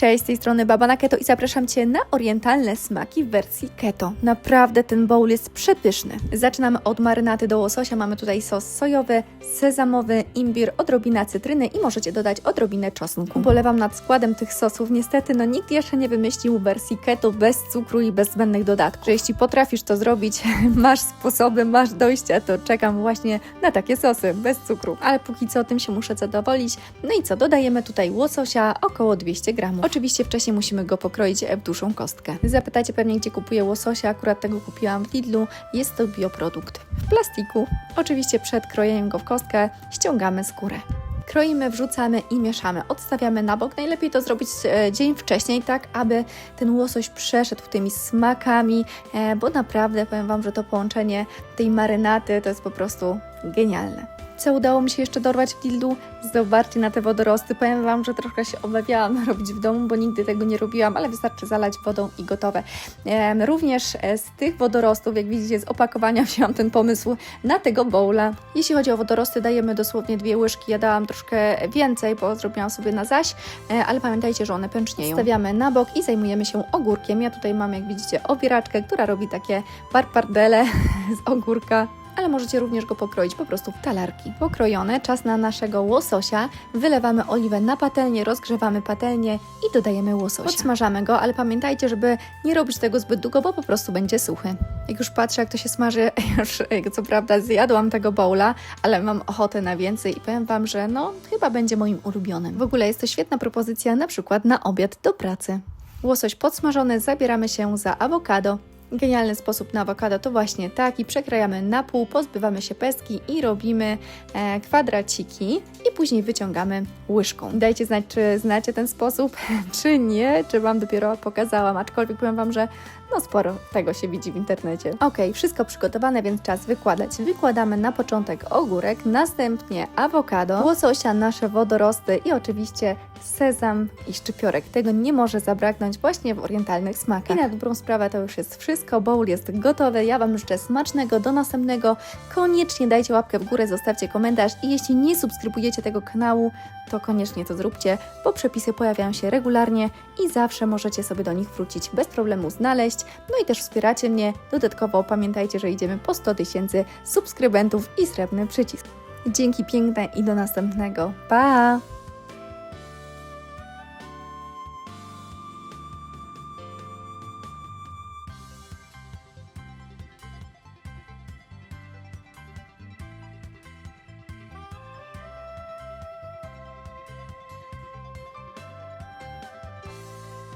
Cześć, z tej strony Baba na Keto i zapraszam Cię na orientalne smaki w wersji keto. Naprawdę ten bowl jest przepyszny. Zaczynamy od marynaty do łososia. Mamy tutaj sos sojowy, sezamowy, imbir, odrobina cytryny i możecie dodać odrobinę czosnku. Bolewam nad składem tych sosów. Niestety, no nikt jeszcze nie wymyślił wersji keto bez cukru i bez zbędnych dodatków. Że jeśli potrafisz to zrobić, masz sposoby, masz dojścia, to czekam właśnie na takie sosy bez cukru. Ale póki co tym się muszę zadowolić. No i co, dodajemy tutaj łososia około 200 gramów. Oczywiście wcześniej musimy go pokroić w dużą kostkę. Zapytacie pewnie, gdzie kupuję łososia, akurat tego kupiłam w Lidlu. Jest to bioprodukt. W plastiku. Oczywiście przed krojeniem go w kostkę ściągamy skórę. Kroimy, wrzucamy i mieszamy. Odstawiamy na bok. Najlepiej to zrobić e, dzień wcześniej, tak aby ten łosoś przeszedł tymi smakami, e, bo naprawdę powiem Wam, że to połączenie tej marynaty to jest po prostu genialne. Co udało mi się jeszcze dorwać w Lidlu? Zobaczcie na te wodorosty. Powiem Wam, że troszkę się obawiałam robić w domu, bo nigdy tego nie robiłam, ale wystarczy zalać wodą i gotowe. Również e, z tych wodorostów, jak widzicie z opakowania wzięłam ten pomysł na tego bowla. Jeśli chodzi o wodorosty, dajemy dosłownie dwie łyżki. Ja dałam troszkę więcej, bo zrobiłam sobie na zaś, e, ale pamiętajcie, że one pęcznieją. Stawiamy na bok i zajmujemy się ogórkiem. Ja tutaj mam, jak widzicie, obieraczkę, która robi takie parpardele z ogórka ale możecie również go pokroić po prostu w talarki. Pokrojone, czas na naszego łososia. Wylewamy oliwę na patelnię, rozgrzewamy patelnię i dodajemy łososia. Podsmażamy go, ale pamiętajcie, żeby nie robić tego zbyt długo, bo po prostu będzie suchy. Jak już patrzę, jak to się smaży, już co prawda zjadłam tego bowla, ale mam ochotę na więcej i powiem Wam, że no chyba będzie moim ulubionym. W ogóle jest to świetna propozycja na przykład na obiad do pracy. Łosoś podsmażony, zabieramy się za awokado. Genialny sposób na awokado to właśnie taki. Przekrajamy na pół, pozbywamy się pestki i robimy e, kwadraciki później wyciągamy łyżką. Dajcie znać, czy znacie ten sposób, czy nie, czy Wam dopiero pokazałam, aczkolwiek powiem Wam, że no sporo tego się widzi w internecie. Ok, wszystko przygotowane, więc czas wykładać. Wykładamy na początek ogórek, następnie awokado, łososia, nasze wodorosty i oczywiście sezam i szczypiorek. Tego nie może zabraknąć właśnie w orientalnych smakach. I na dobrą sprawę to już jest wszystko. Bowl jest gotowy. Ja Wam życzę smacznego. Do następnego. Koniecznie dajcie łapkę w górę, zostawcie komentarz i jeśli nie subskrybujecie tego kanału, to koniecznie to zróbcie, bo przepisy pojawiają się regularnie i zawsze możecie sobie do nich wrócić bez problemu znaleźć. No i też wspieracie mnie. Dodatkowo pamiętajcie, że idziemy po 100 tysięcy subskrybentów i srebrny przycisk. Dzięki piękne i do następnego. Pa!